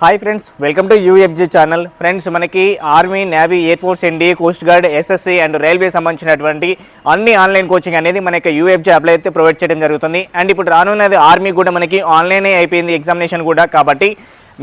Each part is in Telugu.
Hi friends welcome to UFG channel friends మనకి army navy air force and coast guard SSC and railway సంబంధించినటువంటి అన్ని ఆన్లైన్ కోచింగ్ అనేది మనకి యూఎఫ్జీ యాప్లో అయితే ప్రొవైడ్ చేయడం జరుగుతుంది. అండ్ ఇప్పుడు రానున్నది ఆర్మీ కూడా మనకి ఆన్లైనే అయిపోయింది ఎగ్జామినేషన్ కూడా కాబట్టి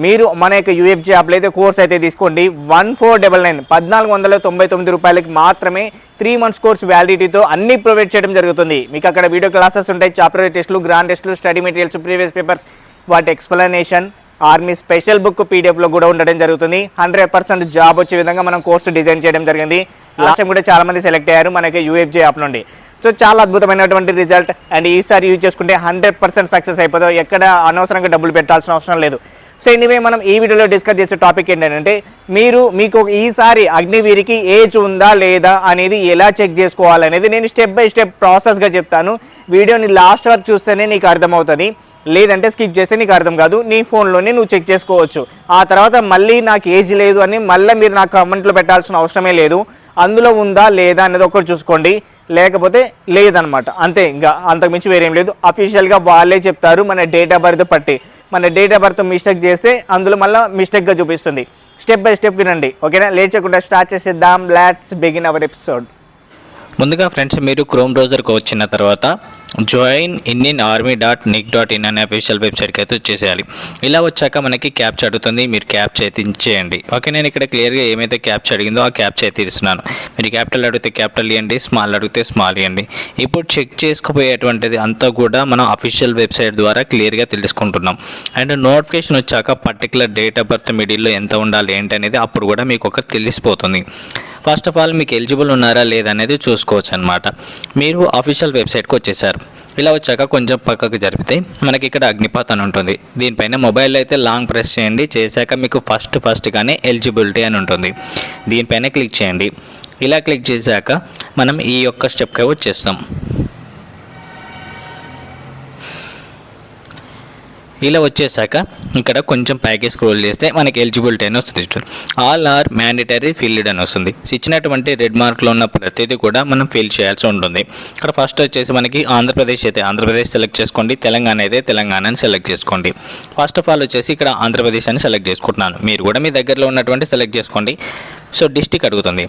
మీరు మన యొక్క యూఎఫ్జీ యాప్లో అయితే కోర్స్ అయితే తీసుకోండి. వన్ ఫోర్ డబల్ నైన్ పద్నాలుగు వందల తొంభై తొమ్మిది రూపాయలకి మాత్రమే త్రీ మంత్స్ కోర్స్ వ్యాలిడిటీతో అన్ని ప్రొవైడ్ చేయడం జరుగుతుంది. మీకు అక్కడ వీడియో క్లాసెస్ ఉంటాయి చాప్టర్ టెస్టులు గ్రాండ్ టెస్టులు స్టడీ మెటీరియల్స్ ప్రీవియస్ పేపర్స్ వాటి ఎక్స్ప్లెనేషన్ ఆర్మీ స్పెషల్ బుక్ పీడిఎఫ్లో కూడా ఉండడం జరుగుతుంది. హండ్రెడ్ పర్సెంట్ జాబ్ వచ్చే విధంగా మనం కోర్సు డిజైన్ చేయడం జరిగింది. లాస్ట్ టైం కూడా చాలా మంది సెలెక్ట్ అయ్యారు. మనకి యూఎఫ్జే యాప్ నుండి. సో చాలా అద్భుతమైనటువంటి రిజల్ట్. అండ్ ఈసారి యూజ్ చేసుకుంటే హండ్రెడ్ పర్సెంట్ సక్సెస్ అయిపోతుంది ఎక్కడ అనవసరంగా డబ్బులు పెట్టాల్సిన అవసరం లేదు. సో ఎనీవే మనం ఈ వీడియోలో డిస్కస్ చేసే టాపిక్ ఏంటంటే మీరు మీకు ఈసారి అగ్నివీరికి ఏజ్ ఉందా లేదా అనేది ఎలా చెక్ చేసుకోవాలనేది నేను స్టెప్ బై స్టెప్ ప్రాసెస్గా చెప్తాను. వీడియోని లాస్ట్ వరకు చూస్తేనే నీకు అర్థమవుతుంది. లేదంటే స్కిప్ చేస్తే నీకు అర్థం కాదు. నీ ఫోన్లోనే నువ్వు చెక్ చేసుకోవచ్చు. ఆ తర్వాత మళ్ళీ నాకు ఏజ్ లేదు అని మళ్ళీ మీరు నాకు కమెంట్లో పెట్టాల్సిన అవసరమే లేదు. అందులో ఉందా లేదా అనేది ఒకటి చూసుకోండి. లేకపోతే లేదనమాట. అంతే. ఇంకా అంతకుమించి వేరేం లేదు. అఫీషియల్గా వాళ్ళే చెప్తారు. మన డేట్ ఆఫ్ బర్త్ పట్టి. మన డేట్ ఆఫ్ బర్త్ మిస్టేక్ చేస్తే అందులో మళ్ళీ మిస్టేక్గా చూపిస్తుంది. స్టెప్ బై స్టెప్ వినండి ఓకేనా లేచకుండా స్టార్ట్ చేసేద్దాం. లాట్స్ బిగిన్ అవర్ ఎపిసోడ్ ముందుగా ఫ్రెండ్స్ మీరు క్రోమ్ బ్రౌజర్కి వచ్చిన తర్వాత join Indian army dot nic dot in అనే అఫీషియల్ వెబ్సైట్కి అయితే వచ్చేసేయాలి. ఇలా వచ్చాక మనకి క్యాప్చ్ అడుగుతుంది మీరు క్యాప్చ్ అయితే ఇచ్చేయండి ఓకే నేను ఇక్కడ క్లియర్గా ఏమైతే క్యాప్చ్ అడిగిందో ఆ క్యాప్చ్ అయితే ఇస్తున్నాను మీరు క్యాపిటల్ అడిగితే క్యాపిటల్ ఇవ్వండి స్మాల్ అడిగితే స్మాల్ ఇవ్వండి. ఇప్పుడు చెక్ చేసుకుపోయేటువంటిది అంతా కూడా మనం అఫీషియల్ వెబ్సైట్ ద్వారా క్లియర్గా తెలుసుకుంటున్నాం. అండ్ నోటిఫికేషన్ వచ్చాక పర్టికులర్ డేట్ ఆఫ్ బర్త్ మిడిల్లో ఎంత ఉండాలి ఏంటి అనేది అప్పుడు కూడా మీకు ఒక తెలిసిపోతుంది. ఫస్ట్ ఆఫ్ ఆల్ మీకు ఎలిజిబుల్ ఉన్నారా లేదనేది చూసుకోవచ్చు అనమాట మీరు అఫీషియల్ వెబ్సైట్కి వచ్చేసారు. ఇలా వచ్చాక కొంచెం పక్కకు జరిపితే మనకి ఇక్కడ అగ్నిపాత్ అని ఉంటుంది. దీనిపైన మొబైల్ అయితే లాంగ్ ప్రెస్ చేయండి. చేశాక మీకు ఫస్ట్ ఫస్ట్గానే ఎలిజిబిలిటీ అని ఉంటుంది. దీనిపైన క్లిక్ చేయండి. ఇలా క్లిక్ చేశాక మనం ఈ యొక్క స్టెప్కి వచ్చేస్తాం. ఇలా వచ్చేసాక ఇక్కడ కొంచెం పైకి స్క్రోల్ చేస్తే మనకి ఎలిజిబిలిటీ అని వస్తుంది ఆల్ ఆర్ మ్యాండేటరీ ఫీల్డ్ అని వస్తుంది. ఇచ్చినటువంటి రెడ్ మార్క్లో ఉన్న ప్రతిదీ కూడా మనం ఫిల్ చేయాల్సి ఉంటుంది. ఇక్కడ ఫస్ట్ వచ్చేసి మనకి ఆంధ్రప్రదేశ్ అయితే ఆంధ్రప్రదేశ్ సెలెక్ట్ చేసుకోండి. తెలంగాణ అయితే తెలంగాణని సెలెక్ట్ చేసుకోండి. ఫస్ట్ ఆఫ్ ఆల్ వచ్చేసి ఇక్కడ ఆంధ్రప్రదేశ్ అని సెలెక్ట్ చేసుకుంటున్నాను. మీరు కూడా మీ దగ్గరలో ఉన్నటువంటి సెలెక్ట్ చేసుకోండి. సో డిస్టిక్ అడుగుతుంది.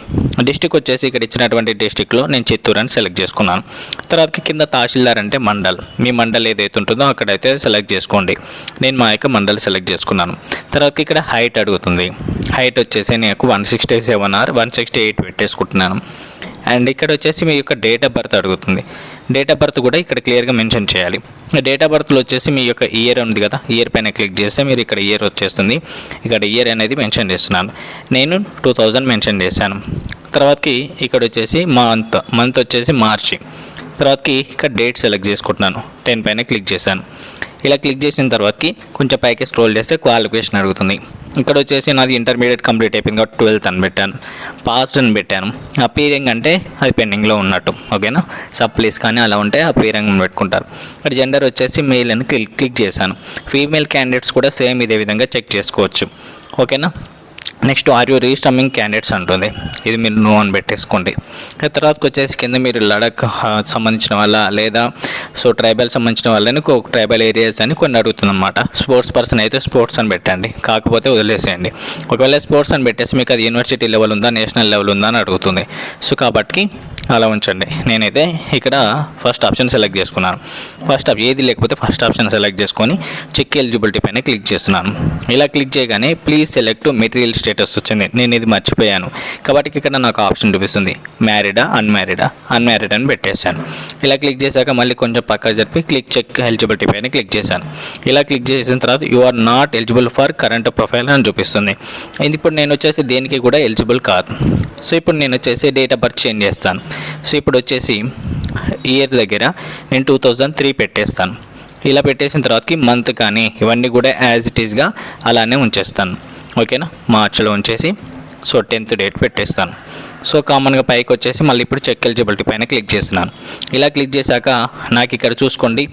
డిస్టిక్ వచ్చేసి ఇక్కడ ఇచ్చినటువంటి డిస్టిక్లో నేను చిత్తూరు అని సెలెక్ట్ చేసుకున్నాను. తర్వాత కింద తహసీల్దార్ అంటే మండల్. మీ మండల్ ఏదైతే ఉంటుందో అక్కడైతే సెలెక్ట్ చేసుకోండి. నేను మా యొక్క మండల్ సెలెక్ట్ చేసుకున్నాను. తర్వాత ఇక్కడ హైట్ అడుగుతుంది. హైట్ వచ్చేసి నాకు one sixty seven or one sixty eight పెట్టేసుకుంటున్నాను. అండ్ ఇక్కడ వచ్చేసి మీ యొక్క డేట్ ఆఫ్ బర్త్ అడుగుతుంది. డేట్ ఆఫ్ బర్త్ కూడా ఇక్కడ క్లియర్గా మెన్షన్ చేయాలి. డేట్ ఆఫ్ బర్త్లో వచ్చేసి మీ యొక్క ఇయర్ ఉంది కదా ఇయర్ పైన క్లిక్ చేస్తే మీరు ఇక్కడ ఇయర్ వచ్చేస్తుంది. ఇక్కడ ఇయర్ అనేది మెన్షన్ చేస్తున్నాను. నేను టూ థౌజండ్ మెన్షన్ చేశాను. తర్వాతకి ఇక్కడ వచ్చేసి మంత్ మంత్ వచ్చేసి మార్చి. తర్వాతకి ఇక్కడ డేట్ సెలెక్ట్ చేసుకుంటున్నాను. టెన్ పైన క్లిక్ చేశాను. ఇలా క్లిక్ చేసిన తర్వాతకి కొంచెం పైకి స్క్రోల్ చేస్తే క్వాలిఫికేషన్ అడుగుతుంది. ఇక్కడ వచ్చేసి నాది ఇంటర్మీడియట్ కంప్లీట్ అయిపోయింది కాబట్టి ట్వెల్త్ అని పెట్టాను. పాస్ట్ అని పెట్టాను. అపీరింగ్ అంటే అది పెండింగ్లో ఉన్నట్టు ఓకేనా సప్లీస్ కానీ అలా ఉంటే అపీరింగ్ అని పెట్టుకుంటారు. ఇక్కడ జెండర్ వచ్చేసి మెయిల్ అని క్లిక్ క్లిక్ చేశాను. ఫీమేల్ క్యాండిడేట్స్ కూడా సేమ్ ఇదే విధంగా చెక్ చేసుకోవచ్చు. ఓకేనా నెక్స్ట్ ఆర్ యూ రీస్టమింగ్ క్యాండిడేట్స్ అంటుంది. ఇది మీరు నో అని పెట్టేసుకోండి. తర్వాత తర్వాతకి వచ్చేసి కింద మీరు లడక్ సంబంధించిన వాళ్ళ లేదా సో ట్రైబల్ సంబంధించిన వాళ్ళని ఒక ట్రైబల్ ఏరియాస్ అని కొన్ని అడుగుతుందన్నమాట. స్పోర్ట్స్ పర్సన్ అయితే స్పోర్ట్స్ అని పెట్టండి. కాకపోతే వదిలేసేయండి. ఒకవేళ స్పోర్ట్స్ అని పెట్టేసి మీకు అది యూనివర్సిటీ లెవెల్ ఉందా నేషనల్ లెవెల్ ఉందా అని అడుగుతుంది. సో కాబట్టి అలా ఉంచండి. నేనైతే ఇక్కడ ఫస్ట్ ఆప్షన్ సెలెక్ట్ చేసుకున్నాను. ఫస్ట్ ఆప్ ఏది లేకపోతే ఫస్ట్ ఆప్షన్ సెలెక్ట్ చేసుకొని చెక్ ఎలిజిబిలిటీ పైన క్లిక్ చేస్తున్నాను. ఇలా క్లిక్ చేయగానే ప్లీజ్ సెలెక్ట్ మెటీరియల్ స్టేటస్ వచ్చింది. నేను ఇది మర్చిపోయాను. కాబట్టి ఇక్కడ నాకు ఆప్షన్ చూపిస్తుంది. మ్యారీడా అన్మ్యారీడా అన్మ్యారీడ్ అని పెట్టేశాను. ఇలా క్లిక్ చేశాక మళ్ళీ కొంచెం పక్క జరిపి క్లిక్ చెక్ ఎలిజిబిలిటీ పైన క్లిక్ చేశాను. ఇలా క్లిక్ చేసిన తర్వాత you are not eligible for current profile అని చూపిస్తుంది. ఇది ఇప్పుడు నేను వచ్చేసి దేనికి కూడా ఎలిజిబుల్ కాదు. సో ఇప్పుడు నేను వచ్చేసి డేట్ ఆఫ్ బర్త్ చేంజ్ చేస్తాను. సో ఇప్పుడు వచ్చేసి ఇయర్ దగ్గర నేను టూ థౌజండ్ త్రీ పెట్టేస్తాను. ఇలా పెట్టేసిన తర్వాతకి మంత్ కానీ ఇవన్నీ కూడా యాజ్ ఇట్ ఈస్గా అలానే ఉంచేస్తాను. ఓకేనా? మార్చిలో ఉంచేసి సో టెన్త్ డేట్ పెట్టేస్తాను. సో కామన్గా పైకి వచ్చేసి మళ్ళీ ఇప్పుడు చెక్ ఎలిజిబిలిటీ పైన క్లిక్ చేస్తున్నాను. ఇలా క్లిక్ చేశాక నాకు ఇక్కడ చూసుకోండి.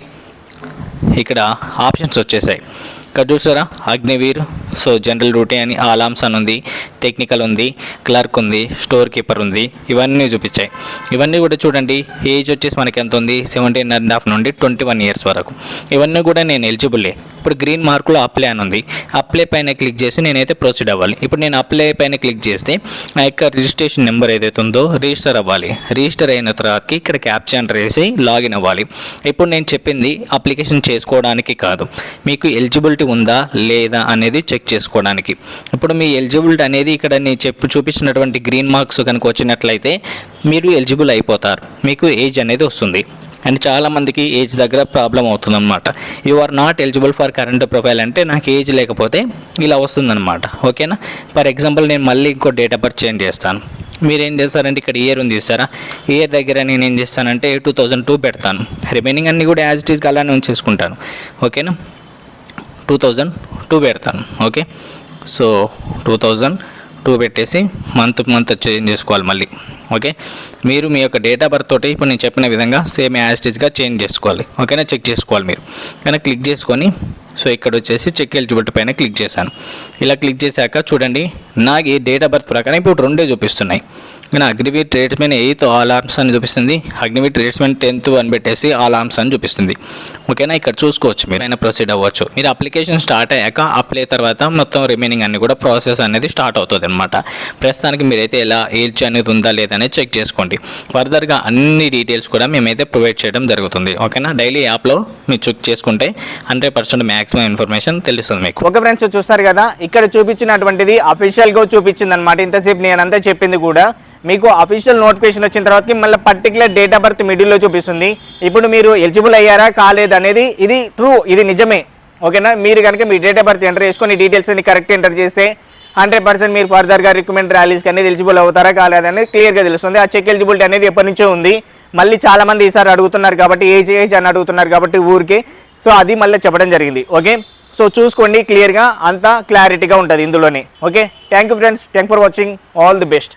ఇక్కడ ఆప్షన్స్ వచ్చేసాయి. ఇక్కడ చూసారా? అగ్నివీర్ సో జనరల్ డ్యూటీ అని అలామ్స్ అని ఉంది టెక్నికల్ ఉంది క్లర్క్ ఉంది స్టోర్ కీపర్ ఉంది ఇవన్నీ చూపించాయి. ఇవన్నీ కూడా చూడండి ఏజ్ వచ్చేసి మనకి ఎంత ఉంది? సెవెంటీన్ అండ్ హాఫ్ నుండి ట్వంటీ వన్ ఇయర్స్ వరకు. ఇవన్నీ కూడా నేను ఎలిజిబుల్లే ఇప్పుడు గ్రీన్ మార్కులో అప్లై అని ఉంది. అప్లై పైన క్లిక్ చేసి నేనైతే ప్రొసీడ్ అవ్వాలి. ఇప్పుడు నేను అప్లై పైన క్లిక్ చేస్తే ఆ యొక్క రిజిస్ట్రేషన్ నెంబర్ ఏదైతే ఉందో రిజిస్టర్ అవ్వాలి. రిజిస్టర్ అయిన తర్వాతకి ఇక్కడ క్యాప్చర్ ఎంటర్ చేసి లాగిన్ అవ్వాలి. ఇప్పుడు నేను చెప్పింది అప్లికేషన్ చేసుకోవడానికి కాదు. మీకు ఎలిజిబిలిటీ ఉందా లేదా అనేది చెక్ చేసుకోవడానికి. ఇప్పుడు మీ ఎలిజిబిలిటీ అనేది ఇక్కడ నేను చెప్పు చూపించినటువంటి గ్రీన్ మార్క్స్ కనుక వచ్చినట్లయితే మీరు ఎలిజిబుల్ అయిపోతారు. మీకు ఏజ్ అనేది వస్తుంది. అండ్ చాలామందికి ఏజ్ దగ్గర ప్రాబ్లం అవుతుందన్నమాట. You are not eligible for current profile అంటే నాకు ఏజ్ లేకపోతే ఇలా వస్తుందన్నమాట. ఓకేనా? ఫర్ ఎగ్జాంపుల్ నేను మళ్ళీ ఇంకో డేట్ ఆఫ్ బర్త్ చేంజ్ చేస్తాను. మీరు ఏం చేస్తారంటే ఇక్కడ ఇయర్ ఉంది చూసారా? ఇయర్ దగ్గర నేను ఏం చేస్తానంటే టూ థౌజండ్ టూ పెడతాను. రిమైనింగ్ అన్నీ కూడా యాజ్ ఇట్ ఈస్గా అలానే ఉంచేసుకుంటాను. ఓకేనా? టూ థౌజండ్ టూ పెడతాను okay? So two thousand two పెట్టేసి మంత్ మంత్ చేంజ్ చేసుకోవాలి మళ్ళీ ఓకే? మీరు మీ యొక్క డేట్ ఆఫ్ బర్త్ తోటి ఇప్పుడు నేను చెప్పిన విధంగా సేమ్ యాస్టేజ్గా చేంజ్ చేసుకోవాలి ఓకేనా? చెక్ చేసుకోవాలి మీరు. కానీ క్లిక్ చేసుకొని సో ఇక్కడ వచ్చేసి చెక్ ఎలిజిబిలిటీ పైన క్లిక్ చేశాను. ఇలా క్లిక్ చేశాక చూడండి నాకు ఈ డేట్ ఆఫ్ బర్త్ ప్రకారం ఇప్పుడు రెండే చూపిస్తున్నాయి. కానీ Agniveer tradesmen eighth all arms అని చూపిస్తుంది. అగ్నివీర్ ట్రేడ్స్మెన్ టెన్త్ అని పెట్టేసి ఆల్ ఆర్మ్స్ అని చూపిస్తుంది. ఓకేనా? ఇక్కడ చూసుకోవచ్చు మీరు. అయినా ప్రొసీడ్ అవ్వచ్చు. మీరు అప్లికేషన్ స్టార్ట్ అయ్యాక అప్లై తర్వాత మొత్తం రిమైనింగ్ అన్ని కూడా ప్రాసెస్ అనేది స్టార్ట్ అవుతుంది అనమాట ప్రస్తుతానికి మీరైతే ఎలా ఏజ్ అనేది ఉందా లేదా అనేది చెక్ చేసుకోండి. ఫర్దర్గా అన్ని డీటెయిల్స్ కూడా మేమైతే ప్రొవైడ్ చేయడం జరుగుతుంది. ఓకేనా? డైలీ యాప్లో మీరు చెక్ చేసుకుంటే హండ్రెడ్ పర్సెంట్ మ్యాక్సిమం ఇన్ఫర్మేషన్ తెలుస్తుంది మీకు. ఓకే ఫ్రెండ్స్ చూస్తారు కదా ఇక్కడ చూపించినటువంటిది అఫీషియల్గా చూపించింది అనమాట ఇంతసేపు నేనంతా చెప్పింది కూడా మీకు అఫీషియల్ నోటిఫికేషన్ వచ్చిన తర్వాతకి మళ్ళీ పర్టికులర్ డేట్ ఆఫ్ బర్త్ మిడిల్లో చూపిస్తుంది. ఇప్పుడు మీరు ఎలిజిబుల్ అయ్యారా కాలేదు అనేది ఇది ట్రూ ఇది నిజమే. ఓకేనా మీరు కనుక మీ డేట్ ఆఫ్ బర్త్ ఎంటర్ చేసుకొని డీటెయిల్స్ అన్ని కరెక్ట్ ఎంటర్ చేస్తే హండ్రెడ్ పర్సెంట్ మీరు ఫర్దర్గా రికమెండ్ ర్యాలీస్కి అనేది ఎలిజిబుల్ అవుతారా కాలేదనేది క్లియర్గా తెలుస్తుంది. ఆ చెక్ ఎలిజిబిలిటీ అనేది ఎప్పటి నుంచో ఉంది. మళ్ళీ చాలా మంది ఈసారి అడుగుతున్నారు కాబట్టి ఏజ్ ఏజ్ అని అడుగుతున్నారు కాబట్టి ఊరికి. సో అది మళ్ళీ చెప్పడం జరిగింది. ఓకే సో చూసుకోండి క్లియర్గా అంతా క్లారిటీగా ఉంటుంది ఇందులోనే. Okay thank you friends thank for watching all the best